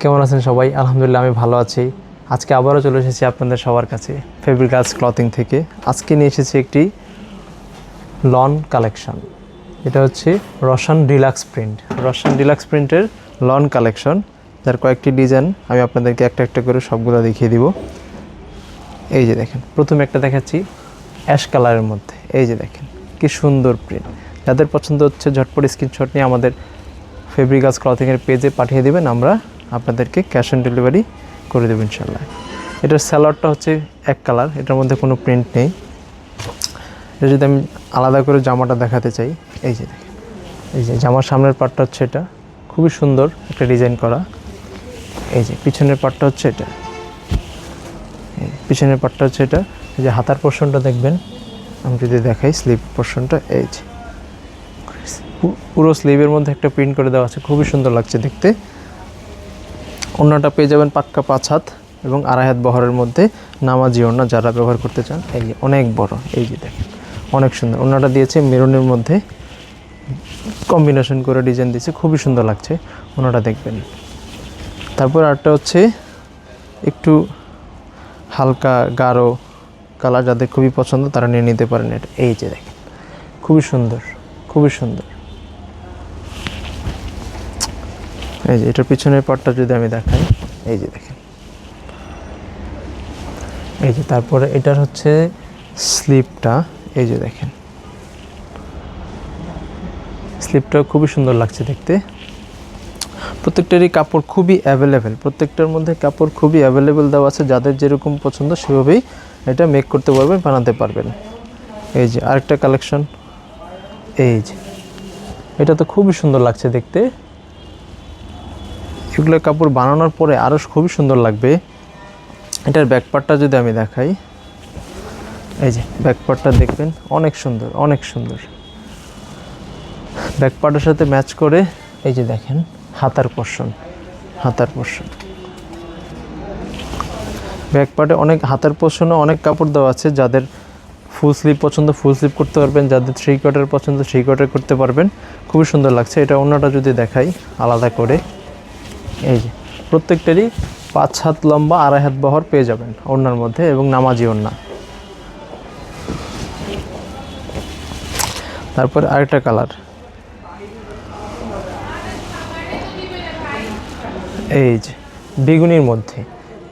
কেমন আছেন সবাই? আলহামদুলিল্লাহ, আমি ভালো আছি। আজকে আবারও চলে এসেছি আপনাদের সবার কাছে ফেব্রিকাস ক্লথিং থেকে। আজকে নিয়ে এসেছি একটি লন কালেকশন এটা হচ্ছে Rosan deluxe print Rosan deluxe প্রিন্টের লন কালেকশন যার কয়েকটি ডিজাইন আমি আপনাদেরকে একটা একটা করে সবগুলো দেখিয়ে দিব। এই যে দেখেন, প্রথমে একটা দেখাচ্ছি অ্যাশ কালারের মধ্যে। এই যে দেখেন, কি সুন্দর প্রিন্ট যাদের পছন্দ হচ্ছে ঝটপট স্ক্রিনশট নিয়ে আমাদের ফেব্রিকাস ক্লথিংয়ের পেজে পাঠিয়ে দেবেন, আমরা আপনাদেরকে ক্যাশ অন ডেলিভারি করে দেবো ইনশাল্লাহ এটার স্যালাডটা হচ্ছে এক কালার এটার মধ্যে কোনো প্রিন্ট নেই। এটা যদি আমি আলাদা করে জামাটা দেখাতে চাই, এই যে দেখেন, এই যে জামার সামনের পার্টটা হচ্ছে এটা, খুবই সুন্দর একটা ডিজাইন করা। এই যে পিছনের পার্টটা হচ্ছে এটা। পিছনের পার্টটা হচ্ছে এটা, এই যে হাতার পোর্শনটা দেখবেন, আমি যদি দেখাই স্লিপ পোর্শনটা এই যে। পুরো স্লিভের মধ্যে একটা প্রিন্ট করে দেওয়া আছে। খুবই সুন্দর লাগছে দেখতে। অন্যটা পেয়ে যাবেন পাক্কা পাঁচ হাত এবং আড়াই হাত বহরের মধ্যে নামাজি ওড়না যারা ব্যবহার করতে চান, এই যে অনেক বড়, এই যে দেখেন, অনেক সুন্দর। অন্যটা দিয়েছে মেরুনের মধ্যে কম্বিনেশন করে ডিজাইন দিয়েছে, খুবই সুন্দর লাগছে ওনাটা দেখবেন। তারপর আরটা হচ্ছে একটু হালকা গাঢ় কালার যাদের খুবই পছন্দ তারা নিয়ে নিতে পারেন এটা। এই যে দেখেন, খুবই সুন্দর খুবই সুন্দর। এই যে, এটার পিছনের পাটটা যদি আমি দেখাই, এই যে দেখেন। এই যে, তারপরে এটার হচ্ছে স্লিপটা, এই যে দেখেন। স্লিপটাও খুবই সুন্দর লাগছে দেখতে। প্রত্যেকটারই কাপড় খুবই অ্যাভেলেবেল প্রত্যেকটার মধ্যে কাপড় খুবই অ্যাভেলেবেল দেওয়া আছে, যাদের যেরকম পছন্দ সেভাবেই এটা মেক করতে পারবেন, বানাতে পারবেন। এই যে, আরেকটা কালেকশন এই যে। এটা তো খুবই সুন্দর লাগছে দেখতে। এগুলো কাপড় বানানোর পরে আরও খুবই সুন্দর লাগবে। এটার ব্যাকপার্টটা যদি আমি দেখাই, এই যে ব্যাকপার্টটা দেখবেন, অনেক সুন্দর অনেক সুন্দর। ব্যাকপার্টের সাথে ম্যাচ করে, এই যে দেখেন, হাতার পোর্শন হাতার পোর্শন। ব্যাকপার্টে অনেক হাতার পোর্শনে অনেক কাপড় দেওয়া আছে, যাদের ফুল স্লিপ পছন্দ, ফুল স্লিপ করতে পারবেন, যাদের থ্রি কোয়ার্টার পছন্দ, থ্রি কোয়ার্টার করতে পারবেন। খুবই সুন্দর লাগছে। এটা অন্যটা যদি দেখাই, আলাদা করে। এই যে, প্রত্যেকটারই পাঁচ হাত লম্বা, আড়াই হাত বহর পেয়ে যাবেন ওড়নার মধ্যে এবং নামাজি ওড়না। তারপর আরেকটা কালার। এই যে, বেগুনির মধ্যে।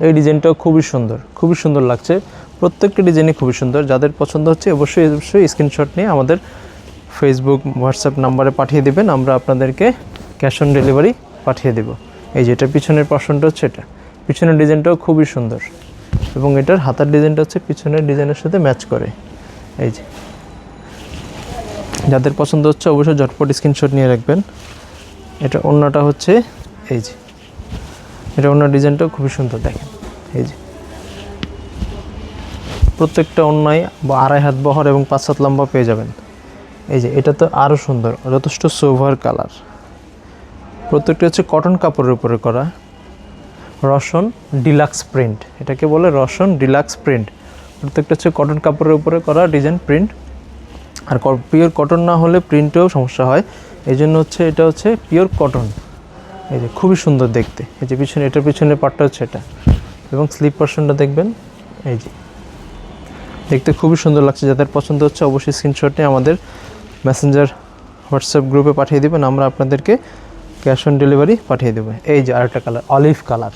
এই ডিজাইনটাও খুবই সুন্দর খুবই সুন্দর লাগছে। প্রত্যেকটা ডিজাইনই খুবই সুন্দর। যাদের পছন্দ হচ্ছে অবশ্যই অবশ্যই স্ক্রিনশট নিয়ে আমাদের ফেসবুক হোয়াটসঅ্যাপ নাম্বারে পাঠিয়ে দেবেন। আমরা আপনাদেরকে ক্যাশ অন ডেলিভারি পাঠিয়ে দেব। এই যে এটা পিছনের পার্সনটা হচ্ছে এটা। পিছনের ডিজাইনটাও খুবই সুন্দর। এবং এটার হাতার ডিজাইনটা হচ্ছে পিছনের ডিজাইনের সাথে ম্যাচ করে। এই যে। যাদের পছন্দ হচ্ছে অবশ্যই ঝটপট স্ক্রিনশট নিয়ে রাখবেন। এটা অন্যটা হচ্ছে, এই যে। এটা অন্য ডিজাইনটাও খুবই সুন্দর, দেখেন। এই যে। প্রত্যেকটা অন্যায় বা আড়াই হাত বহর এবং পাঁচ হাত লম্বা পেয়ে যাবেন। এই যে, এটা তো আরও সুন্দর, যথেষ্ট সোভার কালার প্রত্যেকটা হচ্ছে কটন কাপড়ের উপরে করা। রসন ডিলাক্স প্রিন্ট, এটাকে বলে রসন ডিলাক্স প্রিন্ট। প্রত্যেকটা হচ্ছে কটন কাপড়ের উপরে করা ডিজাইন প্রিন্ট। আর পিওর কটন না হলে প্রিন্টেও সমস্যা হয়। এই জন্য হচ্ছে এটা হচ্ছে পিওর কটন। এই যে খুবই সুন্দর দেখতে। এই যে পিছনে, এটার পিছনে পাটটা হচ্ছে এটা। এবং স্লিপ পার্সনটা দেখবেন, এই যে। দেখতে খুবই সুন্দর লাগছে। যাদের পছন্দ হচ্ছে অবশ্যই স্ক্রিনশট আমাদের মেসেঞ্জার হোয়াটসঅ্যাপ গ্রুপে পাঠিয়ে দেবেন। আমরা আপনাদেরকে ক্যাশ অন ডেলিভারি পাঠিয়ে দেবো। এই যে আরেকটা কালার, অলিভ কালার।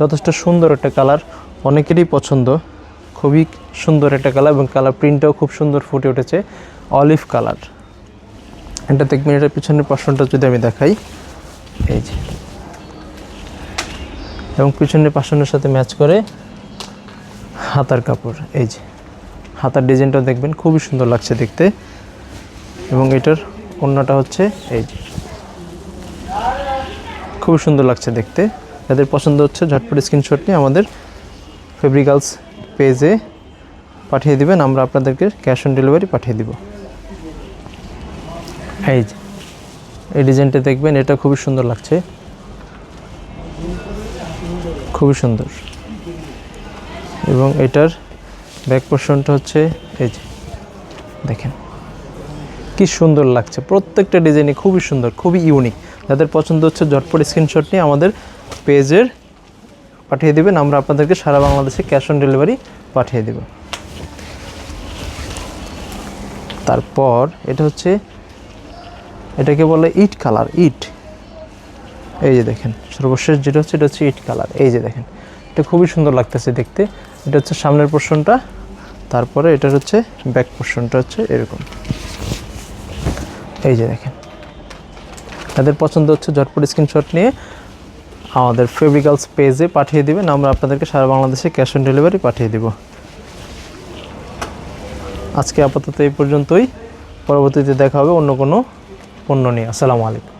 যথেষ্ট সুন্দর একটা কালার, অনেকেরই পছন্দ। খুবই সুন্দর একটা কালার এবং কালার প্রিন্টটাও খুব সুন্দর ফুটে উঠেছে। Olive colour. এটা দেখবেন এটার পিছনের পার্সনটা যদি আমি দেখাই, এই যে। এবং পিছনের পার্সনের সাথে ম্যাচ করে হাতার কাপড়, এই যে। হাতার ডিজাইনটাও দেখবেন, খুবই সুন্দর লাগছে দেখতে। এবং এটার অন্যটা হচ্ছে, এই যে। খুবই সুন্দর লাগছে দেখতে। যাদের পছন্দ হচ্ছে, ঝটপট স্ক্রিনশট নিয়ে আমাদের ফেব্রিকালস পেজে পাঠিয়ে দিবেন, আমরা আপনাদেরকে ক্যাশ অন ডেলিভারি পাঠিয়ে দিব। এই যে, এই ডিজাইনটা দেখবেন, এটা খুবই সুন্দর লাগছে। খুবই সুন্দর। এবং এটার ব্যাক পোর্শনটা হচ্ছে, এই যে, দেখেন। কি সুন্দর লাগছে। প্রত্যেকটা ডিজাইনই খুবই সুন্দর, খুবই ইউনিক যাদের পছন্দ হচ্ছে ঝটপট স্ক্রিনশট নিয়ে আমাদের পেজের পাঠিয়ে দেবেন, আমরা আপনাদেরকে সারা বাংলাদেশে ক্যাশ অন ডেলিভারি পাঠিয়ে দেব। তারপর এটা হচ্ছে, এটাকে বলে ইট কালার ইট এই যে দেখেন, সর্বশেষ যেটা হচ্ছে এটা হচ্ছে ইট কালার এই যে দেখেন। এটা খুবই সুন্দর লাগতেছে দেখতে। এটা হচ্ছে সামনের পোর্শনটা তারপরে এটার হচ্ছে ব্যাক পোর্শনটা হচ্ছে এরকম। এই যে দেখেন তাদের পছন্দ হচ্ছে, ঝটপট স্ক্রিনশট নিয়ে আমাদের ফেব্রিকালস পেজে পাঠিয়ে দেবেন, আমরা আপনাদেরকে সারা বাংলাদেশে ক্যাশ অন ডেলিভারি পাঠিয়ে দেব। আজকে আপাতত এই পর্যন্তই, পরবর্তীতে দেখা হবে অন্য কোনো পণ্য নিয়ে। আসসালামু আলাইকুম।